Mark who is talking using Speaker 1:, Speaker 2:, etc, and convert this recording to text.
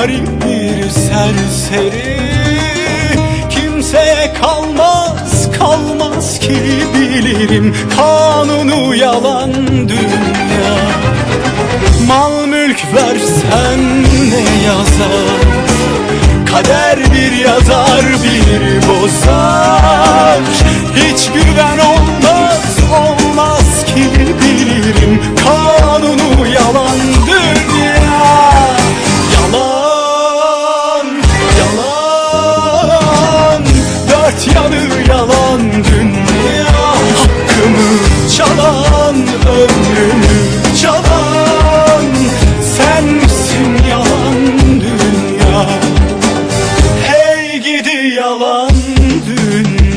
Speaker 1: garip bir serseri. Kimseye kalmaz kalmaz ki bilirim. Kanunu yalan dünya. Mal mülk versen ne yazar? Kader bir yazar bir bozar yalan dünya Hakkımı çalan ömrümü çalan Sensin yalan dünya. Hey gidi yalan dünya